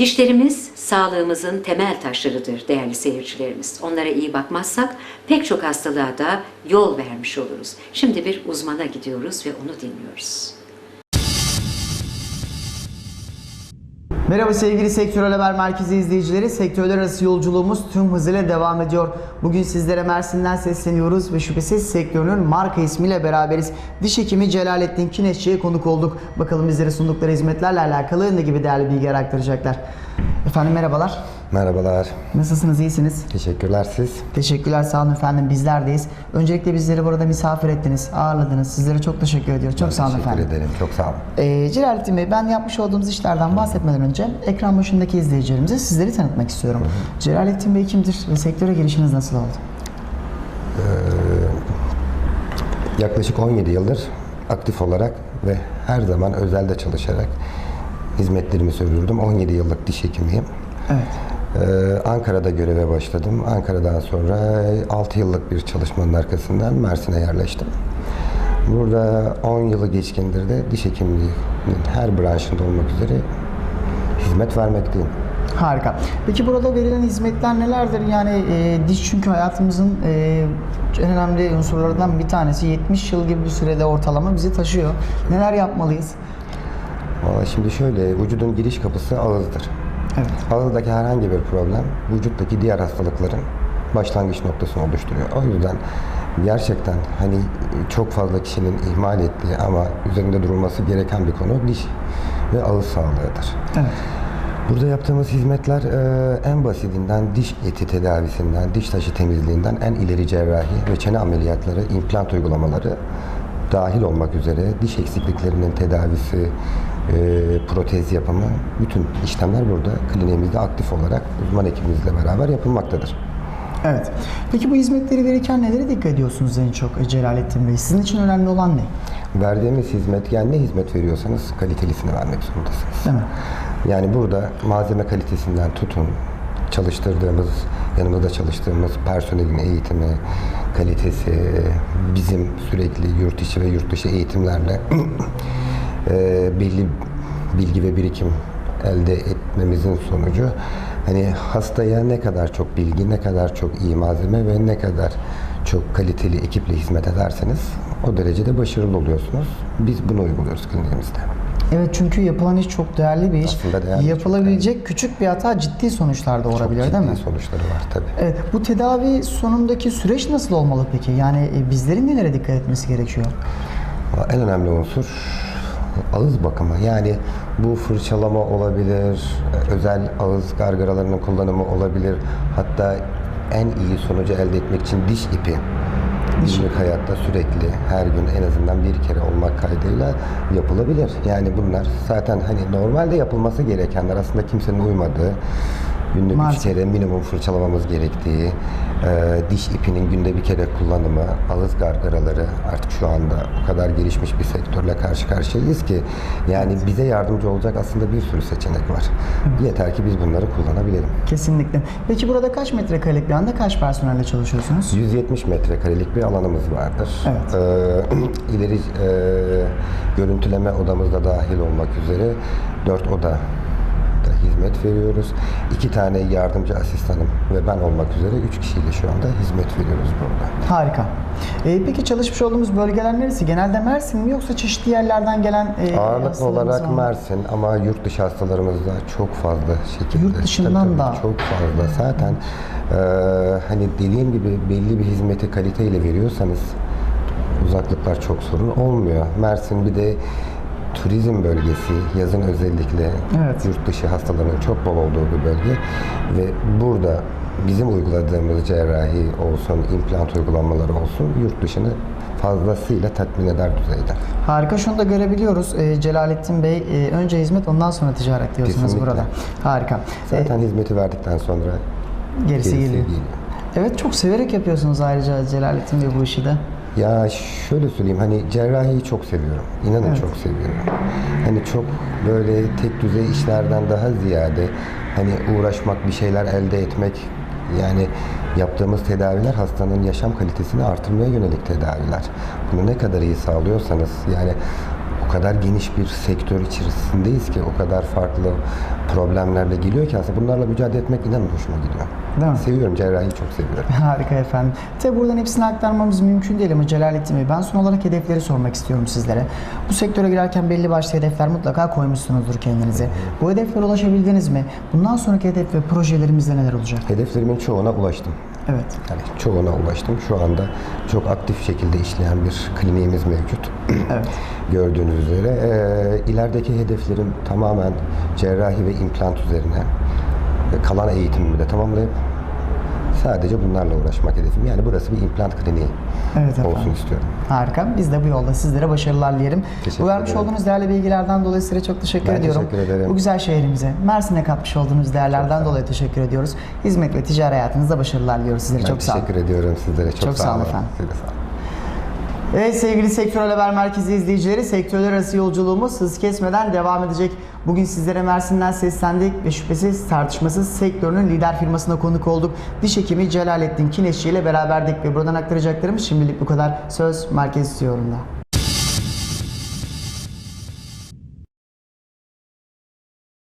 Dişlerimiz sağlığımızın temel taşlarıdır değerli seyircilerimiz. Onlara iyi bakmazsak pek çok hastalığa da yol vermiş oluruz. Şimdi bir uzmana gidiyoruz ve onu dinliyoruz. Merhaba sevgili Sektörel Haber Merkezi izleyicileri. Sektörler arası yolculuğumuz tüm hızıyla devam ediyor. Bugün sizlere Mersin'den sesleniyoruz ve şüphesiz sektörünün marka ismiyle beraberiz. Diş hekimi Celalettin Kineşçi'ye konuk olduk. Bakalım bizlere sundukları hizmetlerle alakalı ne gibi değerli bilgiler aktaracaklar. Efendim merhabalar. Merhabalar. Nasılsınız? iyisiniz? Teşekkürler siz. Teşekkürler sağ olun efendim bizlerdeyiz. Öncelikle bizleri burada misafir ettiniz, ağırladınız. Sizlere çok teşekkür ediyoruz. Çok sağ olun Teşekkür efendim. ederim. Çok sağ olun. Ee, Celalettin Bey, ben yapmış olduğumuz işlerden bahsetmeden önce ekran başındaki izleyicilerimize sizleri tanıtmak istiyorum. Celalettin Bey kimdir ve sektöre girişiniz nasıl oldu? Yaklaşık 17 yıldır aktif olarak ve her zaman özelde çalışarak hizmetlerimi sürdürdüm. 17 yıllık diş hekimiyim. Evet. Ee, Ankara'da göreve başladım. Ankara'dan sonra 6 yıllık bir çalışmanın arkasından Mersin'e yerleştim. Burada 10 yılı geçkindir de diş hekimliğinin her branşında olmak üzere hizmet vermekteyim. Harika. Peki burada verilen hizmetler nelerdir? Yani e, diş çünkü hayatımızın e, en önemli unsurlarından bir tanesi. 70 yıl gibi bir sürede ortalama bizi taşıyor. Neler yapmalıyız? Valla şimdi şöyle, vücudun giriş kapısı ağızdır. Evet. Ağızdaki herhangi bir problem vücuttaki diğer hastalıkların başlangıç noktasını oluşturuyor. O yüzden gerçekten hani çok fazla kişinin ihmal ettiği ama üzerinde durulması gereken bir konu diş ve ağız sağlığıdır. Evet. Burada yaptığımız hizmetler e, en basitinden diş eti tedavisinden, diş taşı temizliğinden en ileri cerrahi ve çene ameliyatları, implant uygulamaları dahil olmak üzere diş eksikliklerinin tedavisi, e, protez yapımı, bütün işlemler burada kliniğimizde aktif olarak uzman ekibimizle beraber yapılmaktadır. Evet. Peki bu hizmetleri verirken nelere dikkat ediyorsunuz en çok Celalettin Bey? Sizin için önemli olan ne? Verdiğimiz hizmet, yani ne hizmet veriyorsanız kalitelisini vermek zorundasınız. Değil mi? Yani burada malzeme kalitesinden tutun, çalıştırdığımız, yanımızda çalıştığımız personelin eğitimi, kalitesi, bizim sürekli yurt içi ve yurt dışı eğitimlerle eee, belli bilgi ve birikim elde etmemizin sonucu hani hastaya ne kadar çok bilgi, ne kadar çok iyi malzeme ve ne kadar çok kaliteli ekiple hizmet ederseniz o derecede başarılı oluyorsunuz. Biz bunu uyguluyoruz kliniğimizde. Evet çünkü yapılan iş çok değerli bir iş. Aslında değerli, Yapılabilecek küçük bir hata ciddi sonuçlar doğurabilir Çok değil ciddi mi? sonuçları var tabii. Evet. Bu tedavi sonundaki süreç nasıl olmalı peki? Yani e, bizlerin nelere dikkat etmesi gerekiyor? En önemli unsur ağız bakımı. Yani bu fırçalama olabilir, özel ağız gargaralarının kullanımı olabilir. Hatta en iyi sonucu elde etmek için diş ipi. Günlük hayatta sürekli her gün en azından bir kere olmak kaydıyla yapılabilir. Yani bunlar zaten hani normalde yapılması gerekenler aslında kimsenin uymadığı günde Maalesef. üç kere minimum fırçalamamız gerektiği, e, diş ipinin günde bir kere kullanımı, ağız gargaraları artık şu anda o kadar gelişmiş bir sektörle karşı karşıyayız ki yani bize yardımcı olacak aslında bir sürü seçenek var. Yeter ki biz bunları kullanabilelim. Kesinlikle. Peki burada kaç metrekarelik bir anda kaç personelle çalışıyorsunuz? 170 metrekarelik bir alanımız vardır. Evet. Ee, ileri e, görüntüleme odamızda dahil olmak üzere 4 oda da hizmet veriyoruz. İki tane yardımcı asistanım ve ben olmak üzere 3 kişiyle şu anda hizmet veriyoruz burada. Harika. E, peki çalışmış olduğumuz bölgeler neresi? Genelde Mersin mi yoksa çeşitli yerlerden gelen e, Ağırlıklı olarak var? Mersin ama yurt dışı hastalarımız da çok fazla şekilde. Yurt dışından Tabii, da. Çok fazla. Zaten e, hani dediğim gibi belli bir hizmeti kaliteyle veriyorsanız uzaklıklar çok sorun olmuyor. Mersin bir de turizm bölgesi, yazın özellikle Evet. yurt dışı hastaların çok bol olduğu bir bölge ve burada bizim uyguladığımız cerrahi olsun, implant uygulamaları olsun yurt dışını fazlasıyla tatmin eder düzeyde. Harika. Şunu da görebiliyoruz. E, Celalettin Bey e, önce hizmet ondan sonra ticaret diyorsunuz Kesinlikle. burada. Harika. E, Zaten hizmeti verdikten sonra gerisi, gerisi geliyor. geliyor. Evet çok severek yapıyorsunuz ayrıca Celalettin Bey bu işi de. Ya şöyle söyleyeyim hani cerrahiyi çok seviyorum. İnanın Evet. çok seviyorum. Hani çok böyle tek düzey işlerden daha ziyade hani uğraşmak, bir şeyler elde etmek yani yaptığımız tedaviler hastanın yaşam kalitesini artırmaya yönelik tedaviler. Bunu ne kadar iyi sağlıyorsanız yani o kadar geniş bir sektör içerisindeyiz ki o kadar farklı problemlerle geliyor ki aslında bunlarla mücadele etmek inanın hoşuma gidiyor. Değil mi? Seviyorum cerrahiyi çok seviyorum. Harika efendim. Tabi buradan hepsini aktarmamız mümkün değil ama Celalettin Bey ben son olarak hedefleri sormak istiyorum sizlere. Bu sektöre girerken belli başlı hedefler mutlaka koymuşsunuzdur kendinize. Bu hedeflere ulaşabildiniz mi? Bundan sonraki hedef ve projelerimizde neler olacak? Hedeflerimin çoğuna ulaştım. Evet. Yani çoğuna ulaştım. Şu anda çok aktif şekilde işleyen bir kliniğimiz mevcut. Evet. Gördüğünüz üzere. Ee, ilerideki hedeflerim tamamen cerrahi ve implant üzerine. Kalan eğitimimi de tamamlayıp sadece bunlarla uğraşmak hedefim. Yani burası bir implant kliniği Evet efendim. olsun istiyorum. Harika. Biz de bu yolda sizlere başarılar dilerim. Teşekkür Bu vermiş ederim. olduğunuz değerli bilgilerden dolayı size çok teşekkür Ben ediyorum. teşekkür ederim. Bu güzel şehrimize, Mersin'e katmış olduğunuz değerlerden dolayı teşekkür ediyoruz. Hizmet ve ticari hayatınızda başarılar diliyoruz sizlere. Ben çok sağ olun. teşekkür ediyorum sizlere. Çok, Çok sağ olun efendim. Size sağ olun. Evet sevgili Sektörel Haber Merkezi izleyicileri, sektörler arası yolculuğumuz hız kesmeden devam edecek. Bugün sizlere Mersin'den seslendik ve şüphesiz tartışmasız sektörünün lider firmasına konuk olduk. Diş hekimi Celalettin Kineşçi ile beraberdik ve buradan aktaracaklarımız şimdilik bu kadar. Söz Merkez Stüdyo'nda.